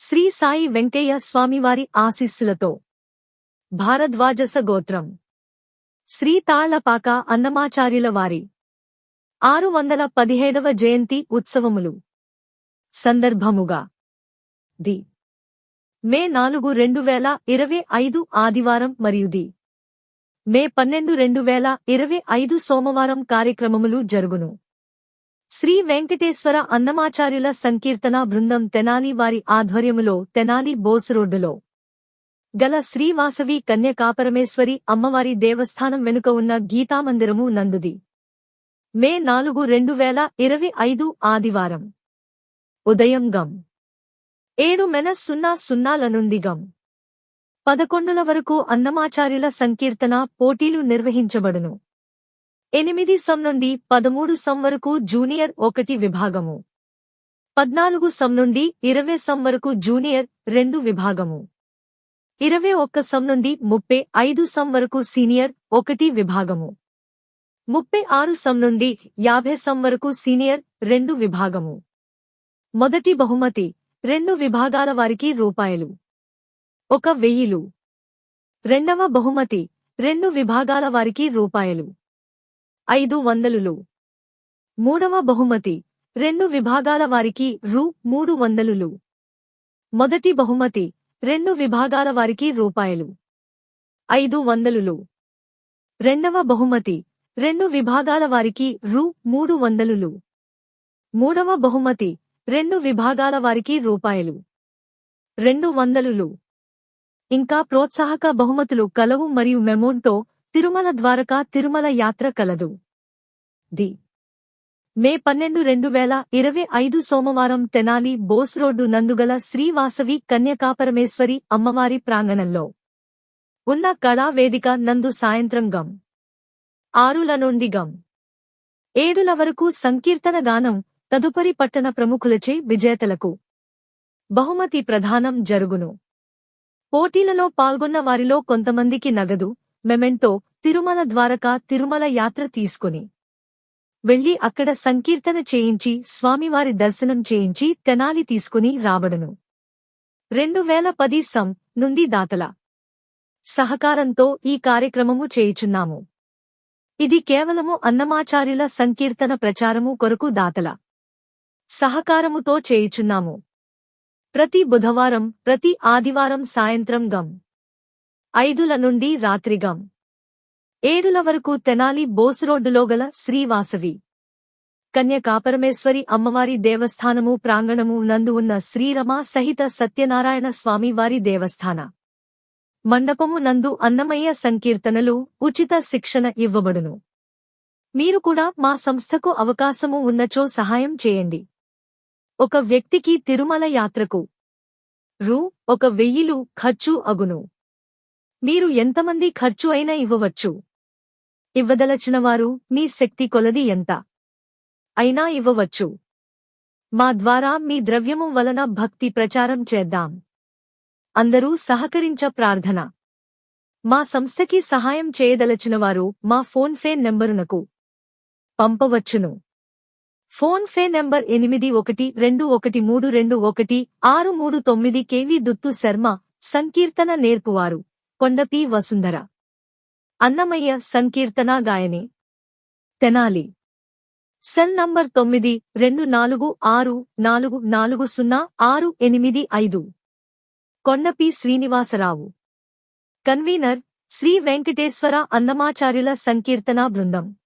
శ్రీ సాయి వెంకయ్య స్వామివారి ఆశీస్సులతో. భారద్వాజస గోత్రం. శ్రీ తాళ్ళపాక అన్నమాచార్యుల వారి. ఆరు వందల పదిహేడవ జయంతి ఉత్సవములు. సందర్భముగా. ది. మే నాలుగు రెండు వేల ఇరవై ఐదు ఆదివారం మరియు ది. మే పన్నెండు రెండు వేల ఇరవై ఐదు సోమవారం కార్యక్రమములు జరుగును. శ్రీ వెంకటేశ్వర అన్నమాచార్యుల సంకీర్తన బృందం తెనాలి వారి ఆధ్వర్యములో తెనాలి బోసురోడ్డులో గల శ్రీవాసవి కన్యకాపరమేశ్వరి అమ్మవారి దేవస్థానం వెనుక ఉన్న గీతామందిరము నందుది. మే నాలుగు రెండు వేల ఇరవై ఐదు ఆదివారం. ఉదయం గం. ఏడు మెన సున్నా సున్నాల నుండి గం. పదకొండుల వరకు అన్నమాచార్యుల సంకీర్తన పోటీలు నిర్వహించబడును. ఎనిమిది సం నుండి పదమూడు సం వరకు జూనియర్ ఒకటి విభాగము. పద్నాలుగు సం నుండి ఇరవై సం వరకు జూనియర్ రెండు విభాగము. ఇరవై ఒక్క సం నుండి ముప్పై ఐదు సం వరకు సీనియర్ ఒకటి విభాగము. ముప్పై ఆరు సం నుండి యాభై సం వరకు సీనియర్ రెండు విభాగము. మొదటి బహుమతి రెండు విభాగాల వారికి రూపాయలు. ఒక వెయ్యిలు. రెండవ బహుమతి రెండు విభాగాల వారికి రూపాయలు. ఐదు వందలులు. మూడవ బహుమతి. రెండు విభాగాల వారికి రూ. మూడు వందలులు. మొదటి బహుమతి. రెండు విభాగాల వారికి రూపాయలు. ఐదు వందలులు. రెండవ బహుమతి. రెండు విభాగాల వారికి రూ. మూడు వందలులు. మూడవ బహుమతి. రెండు విభాగాల వారికి రూపాయలు. రెండు వందలులు. ఇంకా ప్రోత్సాహక బహుమతులు కలవు మరియు మెమోంటో తిరుమల ద్వారకా తిరుమల యాత్ర కలదు. ది మే పన్నెండు రెండు వేల ఇరవై ఐదు సోమవారం తెనాలి బోస్ రోడ్డు నందుగల శ్రీవాసవి కన్యకాపరమేశ్వరి అమ్మవారి ప్రాంగణంలో ఉన్న కళావేదిక నందు సాయంత్రం గం ఆరుల నుండి గం ఏడుల వరకు సంకీర్తన గానం తదుపరి పట్టణ ప్రముఖులచే విజేతలకు బహుమతి ప్రధానం జరుగును. పోటీలలో పాల్గొన్న వారిలో కొంతమందికి నగదు మెమెంటో తిరుమల ద్వారకా తిరుమల యాత్ర తీసుకుని. వెళ్ళి అక్కడ సంకీర్తన చేయించి స్వామివారి దర్శనం చేయించి తెనాలి తీసుకుని రాబడును. రెండు వేల పది సం నుండి దాతల సహకారంతో ఈ కార్యక్రమము చేయుచున్నాము. ఇది కేవలము అన్నమాచార్యుల సంకీర్తన ప్రచారము కొరకు దాతల సహకారముతో చేయుచున్నాము. ప్రతి బుధవారం ప్రతి ఆదివారం సాయంత్రం గం ఐదుల నుండి రాత్రిగాం. ఏడుల వరకు తెనాలి బోసురోడ్డులో గల శ్రీవాసవి. కన్యకాపరమేశ్వరి అమ్మవారి దేవస్థానము ప్రాంగణము నందు ఉన్న శ్రీరమా సహిత సత్యనారాయణ స్వామివారి దేవస్థాన. మండపము నందు అన్నమయ్య సంకీర్తనలు ఉచిత శిక్షణ ఇవ్వబడును. మీరు కూడా మా సంస్థకు అవకాశము ఉన్నచో సహాయం చేయండి. ఒక వ్యక్తికి తిరుమల యాత్రకు. రూ ఒక వెయ్యిలు ఖర్చు అగును. మీరు ఎంతమంది ఖర్చు అయినా ఇవ్వవచ్చు. ఇవ్వదలచినవారు మీ శక్తి కొలది ఎంత అయినా ఇవ్వవచ్చు. మా ద్వారా మీ ద్రవ్యము వలన భక్తి ప్రచారం చేద్దాం. అందరూ సహకరించ ప్రార్థన. మా సంస్థకి సహాయం చేయదలచినవారు మా ఫోన్ ఫే నెంబరునకు పంపవచ్చును. ఫోన్ ఫే నెంబర్ ఎనిమిది ఒకటి రెండు ఒకటి మూడు రెండు ఒకటి ఆరు మూడు తొమ్మిది కేవీ దుత్తు శర్మ సంకీర్తన నేర్పువారు. కొండపి వసుంధర. అన్నమయ్య సంకీర్తన గాయని. తెనాలి. సెల్ నంబర్ తొమ్మిది రెండు నాలుగు ఆరు నాలుగు నాలుగు సున్నా ఆరు ఎనిమిది ఐదు. కొండపి శ్రీనివాసరావు. కన్వీనర్ శ్రీ వెంకటేశ్వర అన్నమాచార్యుల సంకీర్తనా బృందం.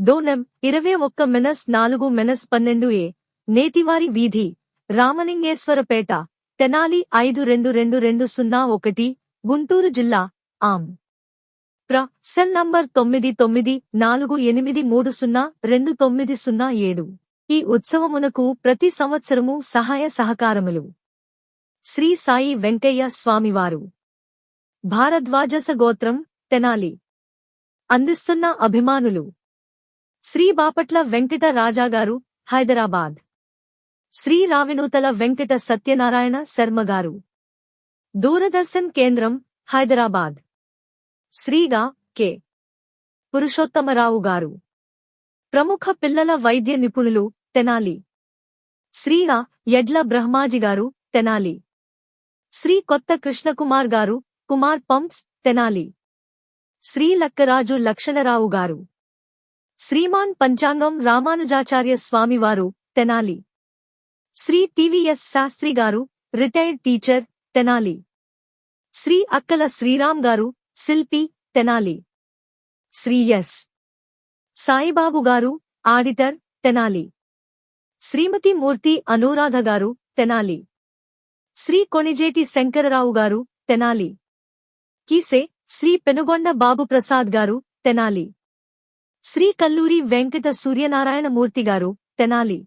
డోనం ఇరవై ఒక్క మెనస్ నాలుగు మెనస్ పన్నెండు ఏ నేతివారి వీధి రామలింగేశ్వరపేట తెనాలి ఐదు రెండు రెండు రెండు సున్నా ఒకటి గుంటూరు జిల్లా ఆమ్. ప్ర. సెల్ నంబర్ తొమ్మిది తొమ్మిది నాలుగు ఎనిమిది మూడు సున్నా రెండు తొమ్మిది సున్నా ఏడు. ఈ ఉత్సవమునకు ప్రతి సంవత్సరము సహాయ సహకారములు. శ్రీ సాయి వెంకయ్య స్వామివారు. భారద్వాజస గోత్రం తెనాలి. అందిస్తున్న అభిమానులు. శ్రీ బాపట్ల వెంకట రాజాగారు హైదరాబాద్. శ్రీ రావినూతల వెంకట సత్యనారాయణ శర్మగారు దూరదర్శన్ కేంద్రం హైదరాబాద్. శ్రీగా కె. పురుషోత్తమరావు గారు ప్రముఖ పిల్లల వైద్య నిపుణులు తెనాలి. శ్రీగా ఎడ్ల బ్రహ్మాజీ గారు తెనాలి. శ్రీ కొత్త కృష్ణకుమార్ గారు కుమార్ పంప్స్ తెనాలి. శ్రీ లక్కరాజు లక్షణరావు గారు శ్రీమాన్ పంచాంగం రామానుజాచార్య స్వామివారు తెనాలి. శ్రీ టివిఎస్ శాస్త్రి గారు రిటైర్డ్ టీచర్ తెనాలి. శ్రీ అక్కల శ్రీరామ్ గారు శిల్పి తెనాలి. శ్రీ ఎస్. సాయిబాబు గారు ఆడిటర్ తెనాలి. శ్రీమతి మూర్తి అనురాధ గారు తెనాలి. శ్రీ కొణిజేటి శంకరరావు గారు తెనాలి. కీసే శ్రీ పెనుగొండ బాబు ప్రసాద్ గారు తెనాలి. శ్రీ కల్లూరి వెంకట సూర్యనారాయణ మూర్తి గారు తెనాలి.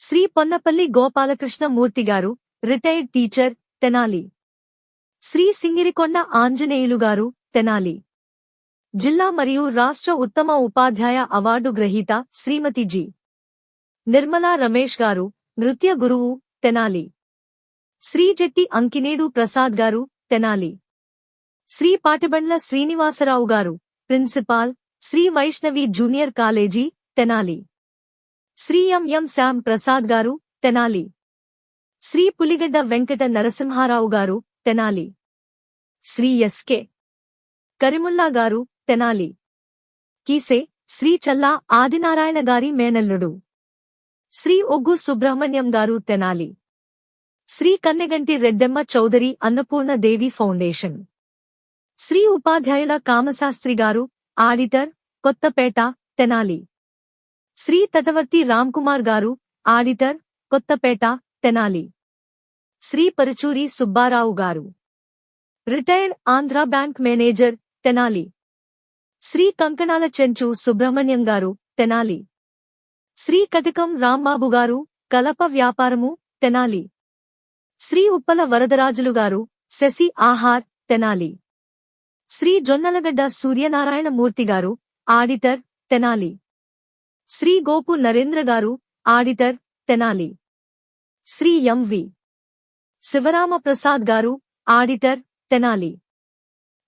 Shri Ponnapalli Gopalakrishna Murthy garu retired teacher Tenali. శ్రీ సింగిరికొండ ఆంజనేయులు గారు తెనాలి. జిల్లా మరియు రాష్ట్ర ఉత్తమ ఉపాధ్యాయ అవార్డు గ్రహీత శ్రీమతి జి. నిర్మలా రమేష్ గారు నృత్య గురువు తెనాలి. శ్రీ జెట్టి అంకినేడు Prasad garu Tenali. Shri Patibandla Srinivasarao garu principal Shri Vaishnavi junior college Tenali. Shri MM Shyam Prasad garu Tenali. Shri Puligadda Venkata Narasimha Rao గారు తెనాలి. శ్రీ ఎస్కే కరిముల్లా గారు తెనాలి. కీసే శ్రీ చల్లా ఆదినారాయణ గారి మేనల్లుడు. Shri Oggu Subrahmanyam garu Tenali. Shri Kanneganti Reddemma Chowdary Annapurna Devi foundation. Shri Upadhyayula Kamasastri garu auditor Kothapeta Tenali. Shri Tatavarthi Ramkumar garu auditor Kothapeta Tenali. Shri Paruchuri Subbarao garu. Retired Andhra bank manager Tenali. Shri Kankanala Chenchu Subrahmanyam garu Tenali. Shri కటకం రాంబాబు గారు కలప వ్యాపారము తెనాలి. శ్రీ ఉప్పల వరదరాజులు గారు Shashi Aahar Tenali. Shri Jonnalagadda Suryanarayana Murthy garu auditor Tenali. Shri Gopu Narendra garu auditor Tenali. Shri MV Sivarama Prasad garu auditor Tenali.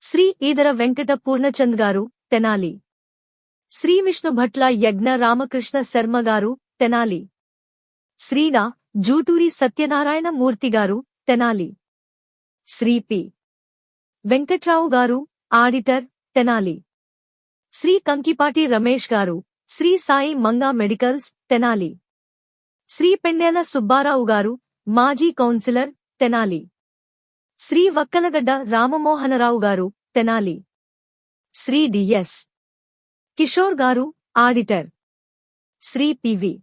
Shri Edara Venkata Purnachand garu Tenali. Shri Vishnu Bhatla యజ్ఞ రామకృష్ణ శర్మ గారు తెనాలి. శ్రీగా జూటూరి సత్యనారాయణ మూర్తి గారు Tenali. Shri P. Venkatrao garu auditor Tenali. Shri Kankipati Ramesh garu Shri Sai Manga medicals Tenali. Shri Pendela Subbarao garu మాజీ councillor Tenali. Shri Vakkalagadda Ramamohanarao garu Tenali. Shri DS Kishore గారు auditor. Shri PV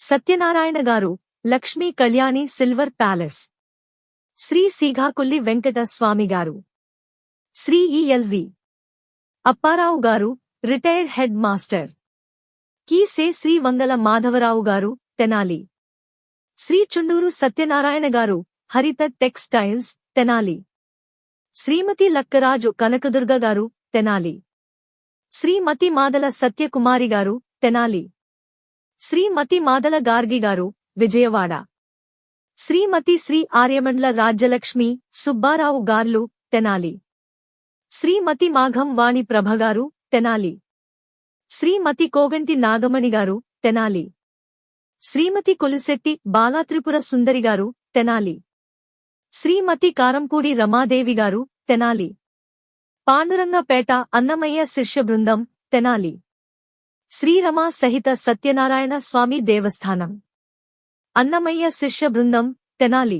Satyanarayana garu Lakshmi Kalyani silver palace. Shri Seeghakulli Venkata Swamy garu. Shri ELV Apparao garu retired head master. కీసే Shri Vangala Madhavarao garu Tenali. Shri Chunduru Satyanarayana garu Haritha textiles Tenali. Shrimati Lakkaraju Kanakadurga garu Tenali. శ్రీమతి మాదల సత్యకుమారి గారు తెనాలి. శ్రీమతి మాదల గార్గి గారు విజయవాడ. శ్రీమతి శ్రీ ఆర్యమండ్ల రాజ్యలక్ష్మి సుబ్బారావు గార్లు తెనాలి. శ్రీమతి మాఘం వాణి ప్రభగారు తెనాలి. శ్రీమతి కోగంటి నాగమణి గారు తెనాలి. శ్రీమతి కొలిశెట్టి బాలాత్రిపుర సుందరి గారు తెనాలి. శ్రీమతి కారంపూడి రమాదేవి గారు తెనాలి. పాండురంగపేట అన్నమయ్య శిష్య బృందం తెనాలి. శ్రీరమా సహిత సత్యనారాయణ స్వామి దేవస్థానం. అన్నమయ్య శిష్య బృందం తెనాలి.